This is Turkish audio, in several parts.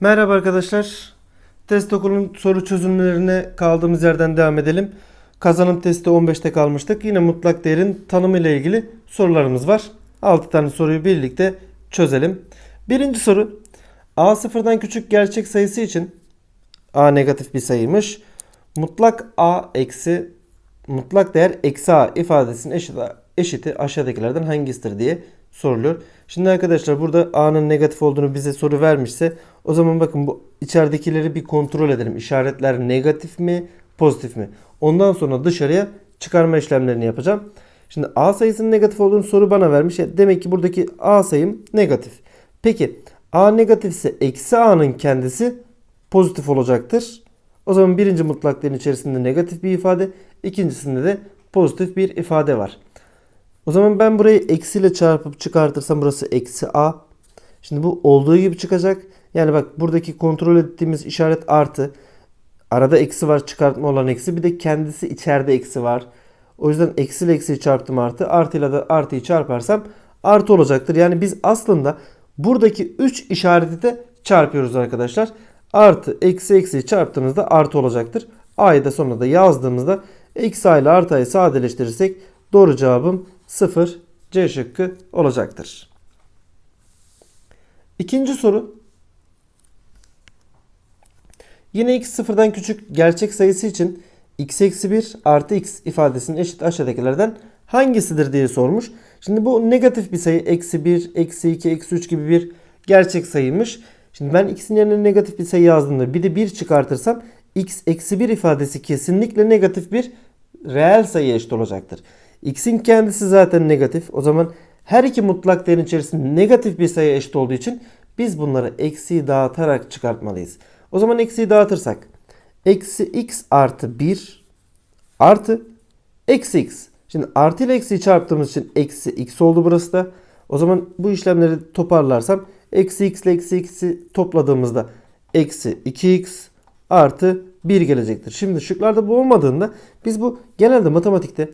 Merhaba arkadaşlar. Test okulun soru çözümlerine kaldığımız yerden devam edelim. Kazanım testi 15'te kalmıştık. Yine mutlak değerin tanımı ile ilgili sorularımız var. 6 tane soruyu birlikte çözelim. Birinci soru. A sıfırdan küçük gerçek sayısı için A negatif bir sayıymış. Mutlak A eksi mutlak değer eksi A ifadesinin eşit, eşiti aşağıdakilerden hangisidir diye soruluyor. Şimdi arkadaşlar burada A'nın negatif olduğunu bize soru vermişse o zaman bakın bu içeridekileri bir kontrol edelim. İşaretler negatif mi pozitif mi? Ondan sonra dışarıya çıkarma işlemlerini yapacağım. Şimdi A sayısının negatif olduğunu soru bana vermiş. Ya Demek ki buradaki A sayım negatif. Peki A negatifse eksi A'nın kendisi pozitif olacaktır. O zaman birinci mutlak değerin içerisinde negatif bir ifade, ikincisinde de pozitif bir ifade var. O zaman ben burayı eksiyle çarpıp çıkartırsam burası eksi a. Şimdi bu olduğu gibi çıkacak. Yani bak buradaki kontrol ettiğimiz işaret artı. Arada eksi var çıkartma olan eksi. Bir de kendisi içeride eksi var. O yüzden eksi ile eksiyi çarptım artı. Artıyla da artıyı çarparsam artı olacaktır. Yani biz aslında buradaki 3 işareti de çarpıyoruz arkadaşlar. Artı eksi eksiyi çarptığımızda artı olacaktır. A'yı da sonra da yazdığımızda eksi a ile artı a'yı sadeleştirirsek doğru cevabım 0 C şıkkı olacaktır. İkinci soru. Yine x sıfırdan küçük gerçek sayısı için x eksi 1 artı x ifadesinin eşit aşağıdakilerden hangisidir diye sormuş. Şimdi bu negatif bir sayı. Eksi 1, eksi 2, eksi 3 gibi bir gerçek sayıymış. Şimdi ben x'in yerine negatif bir sayı yazdığımda bir de 1 çıkartırsam x eksi 1 ifadesi kesinlikle negatif bir reel sayı eşit olacaktır. X'in kendisi zaten negatif. O zaman her iki mutlak değerin içerisinde negatif bir sayı eşit olduğu için biz bunları eksiyi dağıtarak çıkartmalıyız. O zaman eksiyi dağıtırsak eksi x artı 1 artı eksi x. Şimdi artı ile eksiyi çarptığımız için eksi x oldu burası da. O zaman bu işlemleri toparlarsam eksi x ile eksi x'i topladığımızda eksi 2x artı 1 gelecektir. Şimdi şıklarda bu olmadığında biz bu genelde matematikte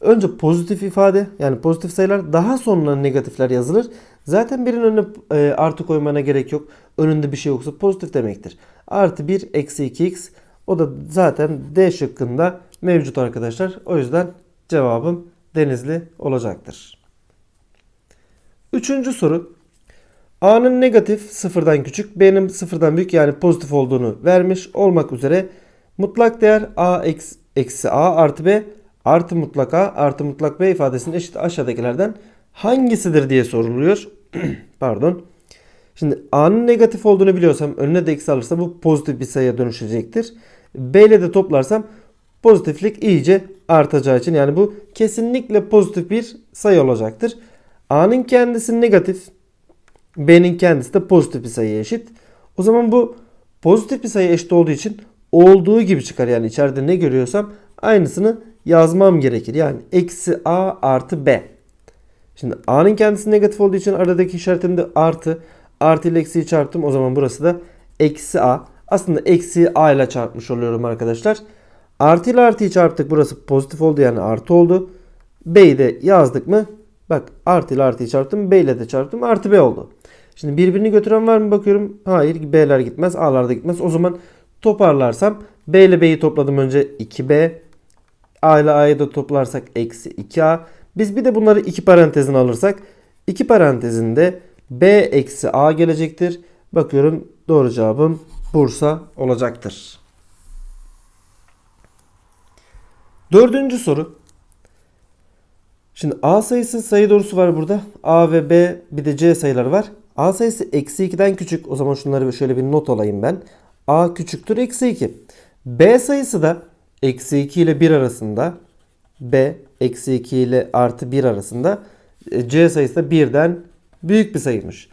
önce pozitif ifade yani pozitif sayılar daha sonra negatifler yazılır. Zaten birinin önüne e, artı koymana gerek yok. Önünde bir şey yoksa pozitif demektir. Artı 1 eksi 2x o da zaten D şıkkında mevcut arkadaşlar. O yüzden cevabım denizli olacaktır. Üçüncü soru. A'nın negatif sıfırdan küçük, B'nin sıfırdan büyük yani pozitif olduğunu vermiş olmak üzere mutlak değer A eksi A artı B artı mutlak A artı mutlak B ifadesinin eşit aşağıdakilerden hangisidir diye soruluyor. Pardon. Şimdi A'nın negatif olduğunu biliyorsam önüne de eksi alırsam bu pozitif bir sayıya dönüşecektir. B ile de toplarsam pozitiflik iyice artacağı için yani bu kesinlikle pozitif bir sayı olacaktır. A'nın kendisi negatif. B'nin kendisi de pozitif bir sayıya eşit. O zaman bu pozitif bir sayı eşit olduğu için olduğu gibi çıkar. Yani içeride ne görüyorsam aynısını yazmam gerekir. Yani eksi A artı B. Şimdi A'nın kendisi negatif olduğu için aradaki işaretimde artı. Artı ile eksiyi çarptım. O zaman burası da eksi A. Aslında eksi A ile çarpmış oluyorum arkadaşlar. Artı ile artıyı çarptık. Burası pozitif oldu yani artı oldu. B'yi de yazdık mı? Bak artı ile artıyı çarptım. B ile de çarptım. Artı B oldu. Şimdi birbirini götüren var mı bakıyorum. Hayır B'ler gitmez. A'lar da gitmez. O zaman toparlarsam B ile B'yi topladım önce 2B. A ile A'yı da toplarsak eksi 2A. Biz bir de bunları iki parantezine alırsak iki parantezinde B eksi A gelecektir. Bakıyorum doğru cevabım Bursa olacaktır. Dördüncü soru. Şimdi A sayısı sayı doğrusu var burada. A ve B bir de C sayıları var. A sayısı eksi 2'den küçük. O zaman şunları şöyle bir not alayım ben. A küçüktür eksi 2. B sayısı da eksi 2 ile 1 arasında. B eksi 2 ile artı 1 arasında. E, C sayısı da 1'den büyük bir sayıymış.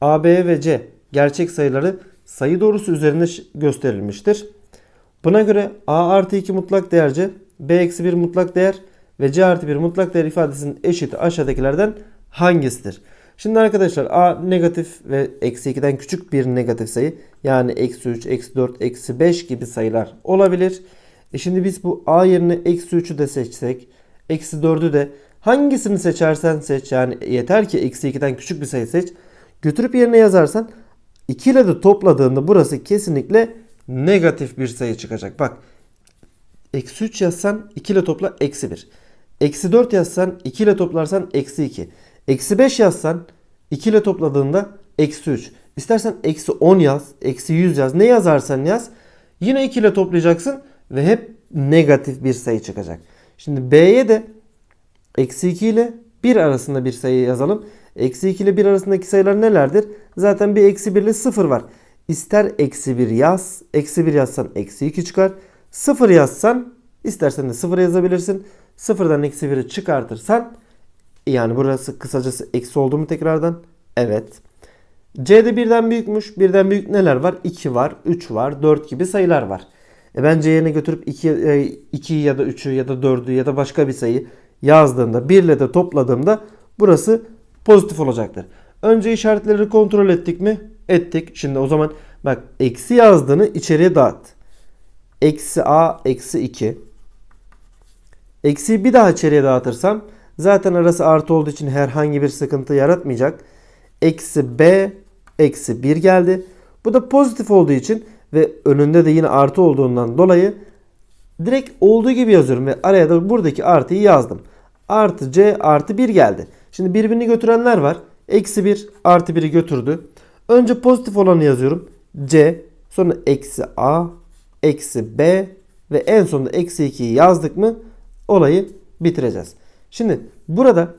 A, B ve C gerçek sayıları sayı doğrusu üzerinde gösterilmiştir. Buna göre A artı 2 mutlak değer C, B eksi 1 mutlak değer ve C artı 1 mutlak değer ifadesinin eşiti aşağıdakilerden hangisidir? Şimdi arkadaşlar A negatif ve eksi 2'den küçük bir negatif sayı yani eksi 3, eksi 4, eksi 5 gibi sayılar olabilir. E şimdi biz bu A yerine eksi 3'ü de seçsek, eksi 4'ü de hangisini seçersen seç yani yeter ki eksi 2'den küçük bir sayı seç. Götürüp yerine yazarsan 2 ile de topladığında burası kesinlikle negatif bir sayı çıkacak. Bak eksi 3 yazsan 2 ile topla eksi 1. Eksi 4 yazsan 2 ile toplarsan eksi 2. Eksi 5 yazsan 2 ile topladığında eksi 3. İstersen eksi 10 yaz, eksi 100 yaz. Ne yazarsan yaz. Yine 2 ile toplayacaksın ve hep negatif bir sayı çıkacak. Şimdi B'ye de eksi 2 ile 1 arasında bir sayı yazalım. Eksi 2 ile 1 arasındaki sayılar nelerdir? Zaten bir eksi 1 ile 0 var. İster eksi 1 yaz. Eksi 1 yazsan eksi 2 çıkar. 0 yazsan istersen de 0 yazabilirsin. 0'dan eksi 1'i çıkartırsan yani burası kısacası eksi oldu mu tekrardan? Evet. C'de birden büyükmüş. Birden büyük neler var? 2 var, 3 var, 4 gibi sayılar var. E ben C yerine götürüp 2, 2 ya da 3'ü ya da 4'ü ya da başka bir sayı yazdığımda 1 ile de topladığımda burası pozitif olacaktır. Önce işaretleri kontrol ettik mi? Ettik. Şimdi o zaman bak eksi yazdığını içeriye dağıt. Eksi A eksi 2. Eksiyi bir daha içeriye dağıtırsam zaten arası artı olduğu için herhangi bir sıkıntı yaratmayacak. Eksi B eksi 1 geldi. Bu da pozitif olduğu için ve önünde de yine artı olduğundan dolayı direkt olduğu gibi yazıyorum ve araya da buradaki artıyı yazdım. Artı C artı 1 geldi. Şimdi birbirini götürenler var. Eksi 1 artı 1'i götürdü. Önce pozitif olanı yazıyorum. C sonra eksi A eksi B ve en sonunda eksi 2'yi yazdık mı olayı bitireceğiz. Şimdi burada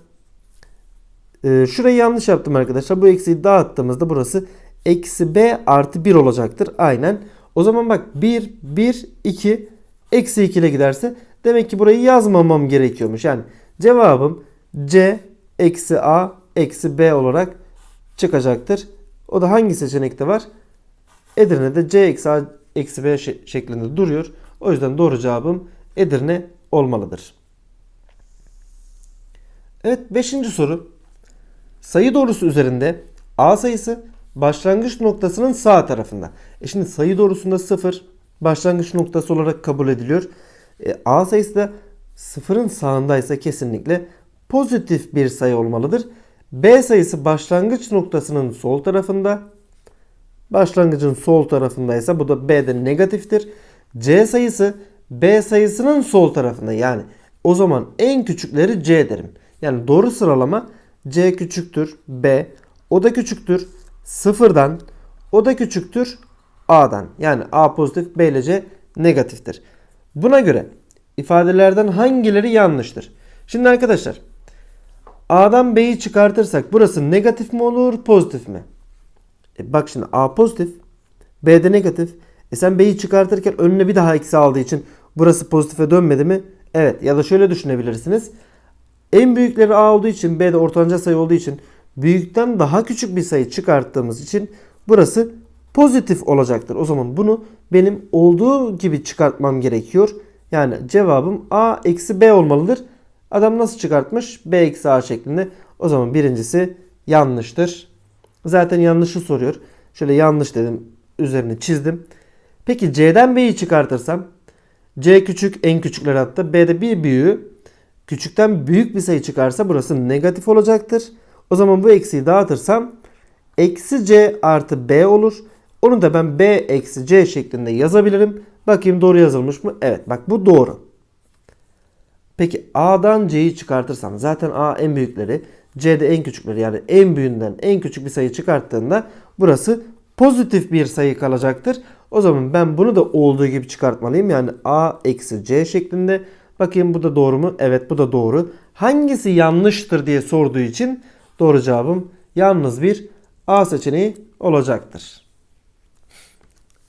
e, şurayı yanlış yaptım arkadaşlar. Bu eksiyi dağıttığımızda burası eksi B artı 1 olacaktır. Aynen. O zaman bak 1, 1, 2 eksi 2 ile giderse demek ki burayı yazmamam gerekiyormuş. Yani cevabım C eksi A eksi B olarak çıkacaktır. O da hangi seçenekte var? Edirne'de C eksi A eksi B şeklinde duruyor. O yüzden doğru cevabım Edirne olmalıdır. Evet 5. soru. Sayı doğrusu üzerinde A sayısı başlangıç noktasının sağ tarafında. E şimdi sayı doğrusunda 0 başlangıç noktası olarak kabul ediliyor. E, A sayısı da sıfırın sağındaysa kesinlikle pozitif bir sayı olmalıdır. B sayısı başlangıç noktasının sol tarafında. Başlangıcın sol tarafındaysa bu da B'de negatiftir. C sayısı B sayısının sol tarafında. Yani o zaman en küçükleri C derim. Yani doğru sıralama C küçüktür B. O da küçüktür sıfırdan. O da küçüktür A'dan. Yani A pozitif B ile negatiftir. Buna göre ifadelerden hangileri yanlıştır? Şimdi arkadaşlar A'dan B'yi çıkartırsak burası negatif mi olur pozitif mi? E bak şimdi A pozitif B'de negatif. E sen B'yi çıkartırken önüne bir daha eksi aldığı için burası pozitife dönmedi mi? Evet ya da şöyle düşünebilirsiniz. En büyükleri A olduğu için B de ortanca sayı olduğu için büyükten daha küçük bir sayı çıkarttığımız için burası pozitif olacaktır. O zaman bunu benim olduğu gibi çıkartmam gerekiyor. Yani cevabım A eksi B olmalıdır. Adam nasıl çıkartmış? B eksi A şeklinde. O zaman birincisi yanlıştır. Zaten yanlışı soruyor. Şöyle yanlış dedim. Üzerini çizdim. Peki C'den B'yi çıkartırsam C küçük en küçükler hatta B'de bir büyüğü küçükten büyük bir sayı çıkarsa burası negatif olacaktır. O zaman bu eksiği dağıtırsam eksi C artı B olur. Onu da ben B eksi C şeklinde yazabilirim. Bakayım doğru yazılmış mı? Evet bak bu doğru. Peki A'dan C'yi çıkartırsam zaten A en büyükleri C'de en küçükleri yani en büyüğünden en küçük bir sayı çıkarttığında burası pozitif bir sayı kalacaktır. O zaman ben bunu da olduğu gibi çıkartmalıyım. Yani A eksi C şeklinde. Bakayım bu da doğru mu? Evet bu da doğru. Hangisi yanlıştır diye sorduğu için doğru cevabım yalnız bir A seçeneği olacaktır.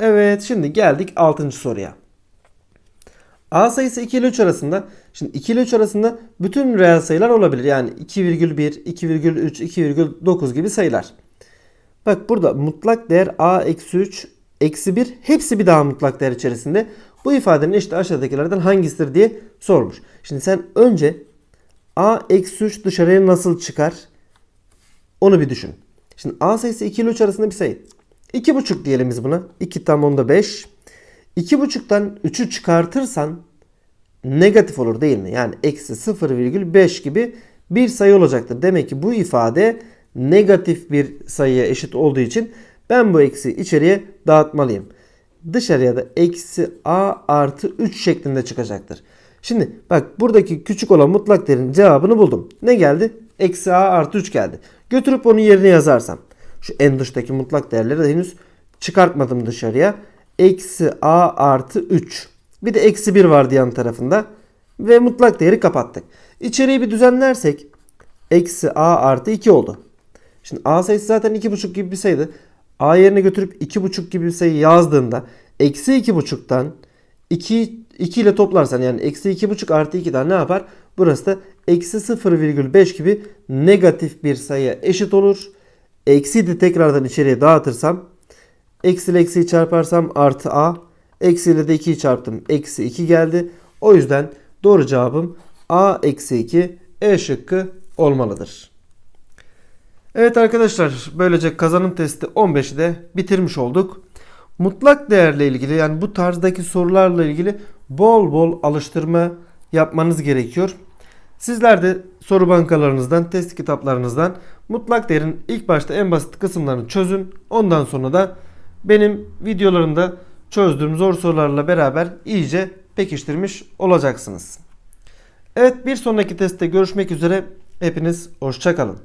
Evet şimdi geldik 6. soruya. A sayısı 2 ile 3 arasında. Şimdi 2 ile 3 arasında bütün reel sayılar olabilir. Yani 2,1, 2,3, 2,9 gibi sayılar. Bak burada mutlak değer A eksi 3, eksi 1 hepsi bir daha mutlak değer içerisinde. Bu ifadenin işte aşağıdakilerden hangisidir diye sormuş. Şimdi sen önce A eksi 3 dışarıya nasıl çıkar? Onu bir düşün. Şimdi A sayısı 2 ile 3 arasında bir sayı. 2,5 diyelim biz buna. 2 tam onda 5. 2,5'tan 3'ü çıkartırsan negatif olur değil mi? Yani eksi 0,5 gibi bir sayı olacaktır. Demek ki bu ifade negatif bir sayıya eşit olduğu için Ben bu eksi içeriye dağıtmalıyım. Dışarıya da eksi a artı 3 şeklinde çıkacaktır. Şimdi bak buradaki küçük olan mutlak değerin cevabını buldum. Ne geldi? Eksi a artı 3 geldi. Götürüp onun yerine yazarsam. Şu en dıştaki mutlak değerleri de henüz çıkartmadım dışarıya. Eksi a artı 3. Bir de eksi 1 vardı yan tarafında. Ve mutlak değeri kapattık. İçeriği bir düzenlersek eksi a artı 2 oldu. Şimdi a sayısı zaten 2,5 gibi bir sayıydı. a yerine götürüp 2,5 gibi bir sayı yazdığında eksi 2,5'tan 2, 2 ile toplarsan yani eksi 2,5 artı 2'den ne yapar? Burası da eksi 0,5 gibi negatif bir sayıya eşit olur. Eksi de tekrardan içeriye dağıtırsam eksi ile eksiyi çarparsam artı a. Eksi ile de 2'yi çarptım. Eksi 2 geldi. O yüzden doğru cevabım a eksi 2 e şıkkı olmalıdır. Evet arkadaşlar böylece kazanım testi 15'i de bitirmiş olduk. Mutlak değerle ilgili yani bu tarzdaki sorularla ilgili bol bol alıştırma yapmanız gerekiyor. Sizler de soru bankalarınızdan, test kitaplarınızdan mutlak değerin ilk başta en basit kısımlarını çözün. Ondan sonra da benim videolarımda çözdüğüm zor sorularla beraber iyice pekiştirmiş olacaksınız. Evet bir sonraki testte görüşmek üzere. Hepiniz hoşçakalın.